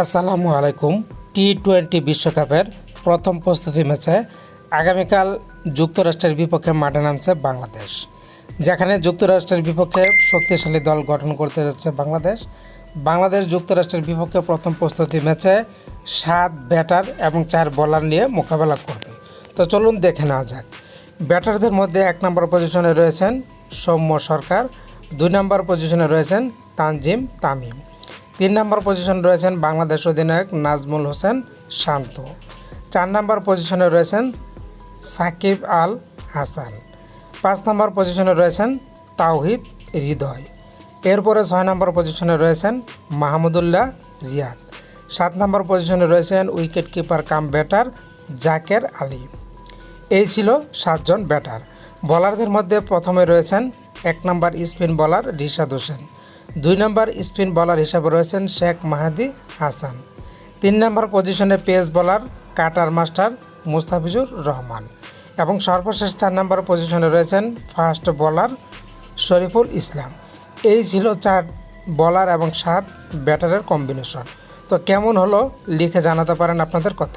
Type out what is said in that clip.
আসসালামু আলাইকুম। T twenty বিশ্বকাপের প্রথম প্রস্তুতি ম্যাচে আগামীকাল যুক্তরাষ্ট্রের বিপক্ষে মাঠে নামছে বাংলাদেশ। যেখানে যুক্তরাষ্ট্রের বিপক্ষে শক্তিশালী দল গঠন করতে যাচ্ছে বাংলাদেশ। বাংলাদেশ যুক্তরাষ্ট্রের বিপক্ষে প্রথম প্রস্তুতি ম্যাচে সাত ব্যাটার এবং চার বোলার নিয়ে মোকাবেলা করবে। তো চলুন দেখে নেওয়া যাক। ব্যাটারদের মধ্যে এক নম্বর পজিশনে রয়েছেন সৌম্য সরকার, দুই নম্বর পজিশনে রয়েছেন তানজিম তামিম। তিন নম্বর পজিশন রয়েছেন বাংলাদেশ অধিনায়ক নাজমুল হোসেন শান্ত। চার নম্বর পজিশনে রয়েছেন সাকিব আল হাসান। পাঁচ নম্বর পজিশনে রয়েছেন তাওহিদ হৃদয়। এরপরে ছয় নম্বর পজিশনে রয়েছেন মাহমুদুল্লাহ রিয়াদ। সাত নম্বর পজিশনে রয়েছেন wicket keeper cum batter Jaker Ali. এই ছিল সাতজন ব্যাটার বোলারদের মধ্যে প্রথমে রয়েছেন এক নম্বর স্পিন বলার রিশাদ হোসেন। দুই নম্বর স্পিন বোলার হিসাবে রয়েছেন শেখ মাহাদি হাসান। তিন নম্বর পজিশনে pace bowler, cutter master Mustafizur Rahman. এবং সর্বশেষ চার নম্বর পজিশনে রয়েছেন ফার্স্ট বোলার শরীফুল ইসলাম। এই ছিল চার বলার এবং সাত ব্যাটারের কম্বিনেশন। তো কেমন হলো, লিখে জানাতে পারেন আপনাদের কথা।